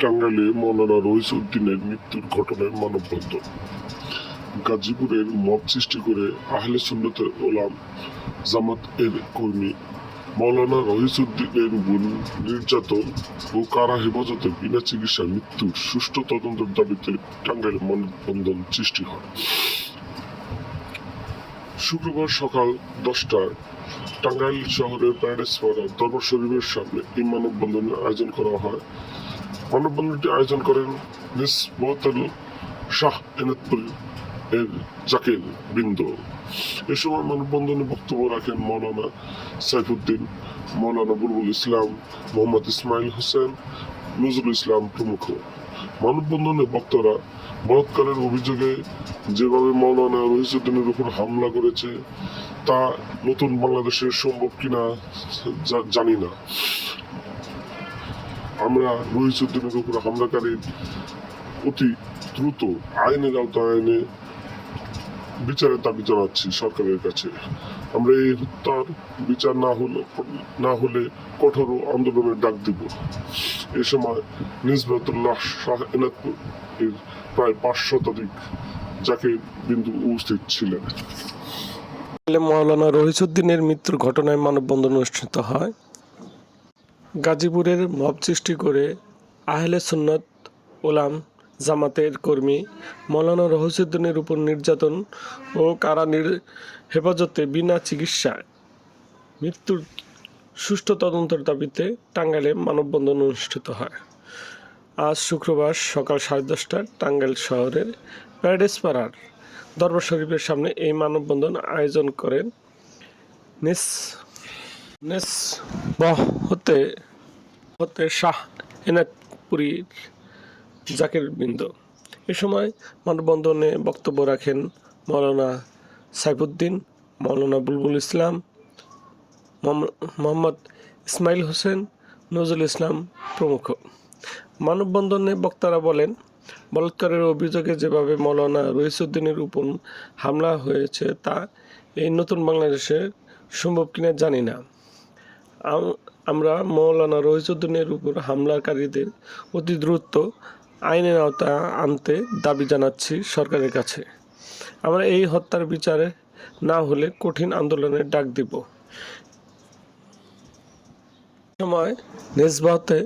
টাঙ্গাইলে মৌলানা রইসউদ্দিনের মৃত্যুর ঘটনায় মানববন্ধন। গাজীপুরের মব সৃষ্টি করে আহলে সুন্নতের ওলাম জামাত এর কর্মী মৌলানা রহিসুদ্দিনের উপর নির্যাতন ও কারা হেফাজতে বিনা চিকিৎসা মৃত্যুর সুষ্ঠু তদন্তের দাবিতে টাঙ্গাইলে মানববন্ধন সৃষ্টি হয়। শুক্রবার সকাল দশটায় টাঙ্গাইল শহরের প্যারাডাইস পাড়া দরবার শরীফের সামনে এই মানববন্ধনের আয়োজন করা হয়। মানববন্ধনটি আয়োজন করেন মিস নিসবতুল শাহ এনাদপুর এর জাকির বৃন্দ এ সময় মানববন্ধনে বক্তব্য রাখেন মৌলানা সাইফুদ্দিন, মৌলানা বুলবুল ইসলাম, মোহাম্মদ ইসমাইল হোসেন, নজরুল ইসলাম প্রমুখ। মানববন্ধনে বক্তারা বলাৎকারের অভিযোগে যেভাবে মৌলানা রহিসুদ্দিনের উপর হামলা করেছে, তা নতুন বাংলাদেশের সম্ভব কিনা জানি না। আমরা রহিসুদ্দিনের উপর হামলাকারীর অতি দ্রুত আইনের আওতায় এনে বিচারের দাবি জানাচ্ছি সরকারের কাছে। আমরা এই হত্যার বিচার না হলে না হলে কঠোর আন্দোলনের ডাক দিব। এ সময় নিজবাতুল্লাহ শাহ এনাদপুর এর প্রায় পাঁচ শতাধিক যাকে বিন্দু উপস্থিত ছিলেন। মৌলানা রহিসুদ্দিনের মৃত্যুর ঘটনায় মানববন্ধন অনুষ্ঠিত হয়। গাজীপুরের মব সৃষ্টি করে আহলে সুন্নত ওলাম জামাতের কর্মী মৌলানা রহিসুদ্দিনের উপর নির্যাতন ও কারা হেফাজতে বিনা চিকিৎসায় মৃত্যুর সুষ্ঠু তদন্তের দাবিতে টাঙ্গাইলে মানববন্ধন অনুষ্ঠিত হয়। আজ শুক্রবার সকাল সাড়ে দশটায় টাঙ্গাইল শহরের প্যারাডাইস পাড়ার দরবার শরীফের সামনে এই মানববন্ধন আয়োজন করেন নিস হতে হতে শাহ এনাদপুরীর জাকির বিন্দু। এ সময় মানববন্ধনে বক্তব্য রাখেন মৌলানা সাইফুদ্দিন, মৌলানা বুলবুল ইসলাম মোহাম্মদ ইসমাইল হোসেন, নজরুল ইসলাম প্রমুখ। মানববন্ধনে বক্তারা বলেন, বলাৎকারের অভিযোগে যেভাবে মৌলানা রইসুদ্দিনের উপর হামলা হয়েছে তা এই নতুন বাংলাদেশে সম্ভব কিনা জানি না। আমরা মৌলানা রইসুদ্দিনের উপর হামলাকারীদের অতি দ্রুত আইনের আওতা আনতে দাবি জানাচ্ছি সরকারের কাছে। আমরা এই হত্যার বিচারে না হলে কঠিন আন্দোলনের ডাক দিব। সময় নেজবাহতে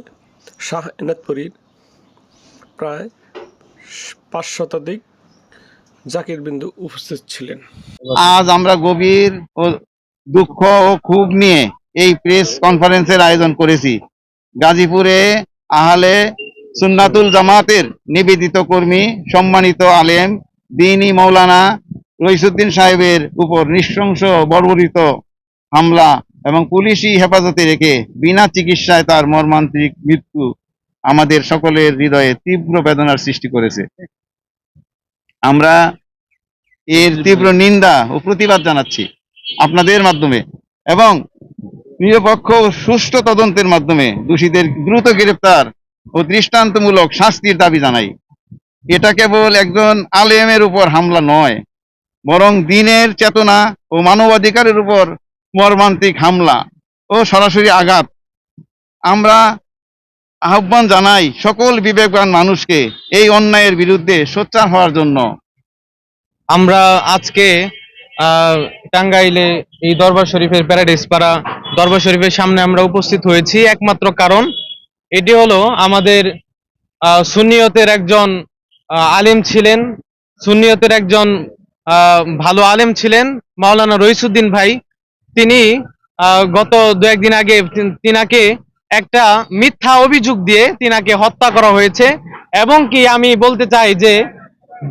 শাহ এনাদপুরীর প্রায় পাঁচ শতাধিক জাকির বিন্দু উপস্থিত ছিলেন। আজ আমরা গভীর দুঃখ ও ক্ষোভ নিয়ে এই প্রেস কনফারেন্সের আয়োজন করেছি। গাজীপুরে আহলে সুন্নাতুল জামাতের নিবেদিত কর্মী, সম্মানিত আলেম, দিনী মৌলানা রইসুদ্দিন সাহেবের উপর নৃশংস বর্বরিত হামলা এবং পুলিশি হেফাজতে রেখে বিনা চিকিৎসায় তার মর্মান্তিক মৃত্যু আমাদের সকলের হৃদয়ে তীব্র বেদনার সৃষ্টি করেছে। আমরা এর তীব্র নিন্দা ও প্রতিবাদ জানাচ্ছি আপনাদের মাধ্যমে এবং নিরপেক্ষ সুষ্ঠু তদন্তের মাধ্যমে দোষীদের দ্রুত গ্রেপ্তার ও দৃষ্টান্তমূলক শাস্তির দাবি জানাই। এটা কেবল একজন আলেমের উপর হামলা নয়, বরং দিনের চেতনা ও মানবাধিকারের উপর মর্মান্তিক হামলা ও সরাসরি আঘাত। আমরা আহ্বান জানাই সকল বিবেকবান মানুষকে এই অন্যায়ের বিরুদ্ধে সোচ্চার হওয়ার জন্য। আমরা আজকে টাঙ্গাইলে এই দরবার শরীফের প্যারাডাইস পাড়া দরবার শরীফের সামনে আমরা উপস্থিত হয়েছি। একমাত্র কারণ এটি হলো আমাদের আহ, সুন্নিয়তের একজন আলেম ছিলেন সুন্নিয়তের একজন ভালো আলেম ছিলেন মাওলানা রইসুদ্দিন ভাই। তিনি গত দু একদিন আগে তিনাকে একটা মিথ্যা অভিযোগ দিয়ে তিনাকে হত্যা করা হয়েছে। এবং কি আমি বলতে চাই যে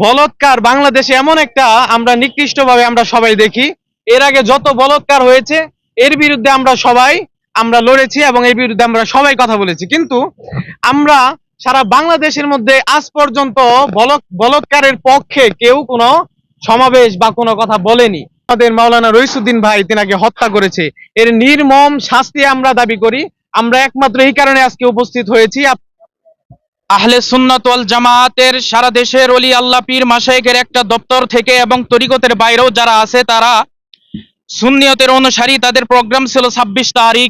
বলৎকার বাংলাদেশে এমন একটা আমরা নিকৃষ্টভাবে আমরা সবাই দেখি। এর আগে যত বলৎকার হয়েছে এর বিরুদ্ধে আমরা সবাই, আমরা লড়েছি এবং এর বিরুদ্ধে আমরা সবাই কথা বলেছি। কিন্তু আমরা সারা বাংলাদেশের মধ্যে আজ পর্যন্ত বলৎ বলৎকারের পক্ষে কেউ কোনো সমাবেশ বা কোনো কথা বলেনি। আমাদের মাওলানা রইসুদ্দিন ভাই তিনাকে হত্যা করেছে। এর নির্মম শাস্তি আমরা দাবি করি। আমরা একমাত্র এই কারণে আজকে উপস্থিত হয়েছি। আহলে সুন্নাতল জামাতের সারা দেশের অলি আল্লাহ পীর মাশায়েকের একটা দপ্তর থেকে এবং তরিকতের বাইরেও যারা আছে তারা সুন্নিয়তের অনুসারী তাদের প্রোগ্রাম ছিল ছাব্বিশ তারিখ।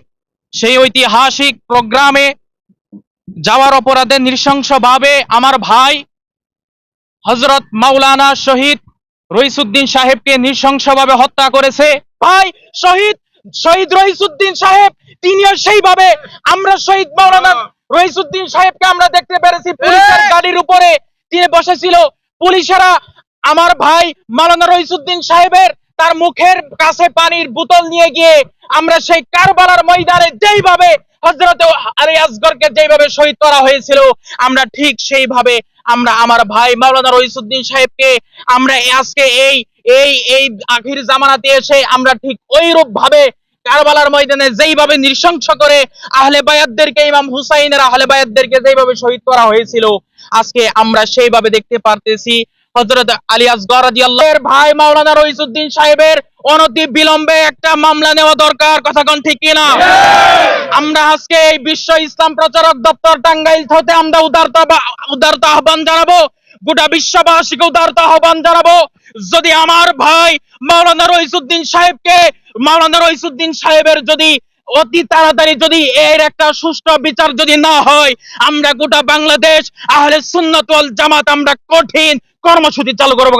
সেই ঐতিহাসিক প্রোগ্রামে যাওয়ার অপরাধে নৃশংসভাবে আমার ভাই হজরত মাওলানা শহীদ রইসুদ্দিন সাহেবকে নৃশংসভাবে হত্যা করেছে। ভাই শহীদ শহীদ রইসুদ্দিন সাহেব তিনিও সেইভাবে আমরা শহীদ মাওলানা রইসুদ্দিন সাহেবকে আমরা দেখতে পেরেছি। পুলিশের গাড়ির উপরে তিনি বসেছিল। পুলিশেরা আমার ভাই মাওলানা রইসুদ্দিন সাহেবের তার মুখের কাছে পানির বোতল নিয়ে গিয়ে আমরা সেই কারবালার ময়দানে যেইভাবে হজরত আলী আসগরকে যেইভাবে শহীদ করা হয়েছিল, আমরা ঠিক সেইভাবে আমরা আমার ভাই মাওলানা রইসুদ্দিন সাহেবকে আমরা আজকে এই এই এই আখির জামানাতে এসে আমরা ঠিক ওইরূপ ভাবে কারবালার ময়দানে যেইভাবে নৃশংস করে আহলে বায়াতদেরকে ইমাম হুসাইনের আহলে বায়াতদেরকে যেইভাবে শহীদ করা হয়েছিল, আজকে আমরা সেইভাবে দেখতে পারতেছি। হযরত আলী আসগর রাদিয়াল্লাহু ভাই মাওলানা রইসুদ্দিন সাহেবের অনতি বিলম্বে একটা মামলা নেওয়া দরকার, কথা কোন ঠিক কিনা আমরা আজকে এই বিশ্ব ইসলাম প্রচারক দপ্তর টাঙ্গাইল হতে আমরা উদারতা উদারতা আহ্বান জানাব, গোটা বিশ্ববাসীকে উদারতা আহ্বান জানাব। যদি আমার ভাই মাওলানা রইসুদ্দিন সাহেবকে, মাওলানা রইসুদ্দিন সাহেবের যদি অতি তাড়াতাড়ি যদি এর একটা সুষ্ঠু বিচার যদি না হয়, আমরা গোটা বাংলাদেশ, আহলে সুন্নাত ওয়াল জামাত, আমরা কঠিন কর্মসূচি চালু করব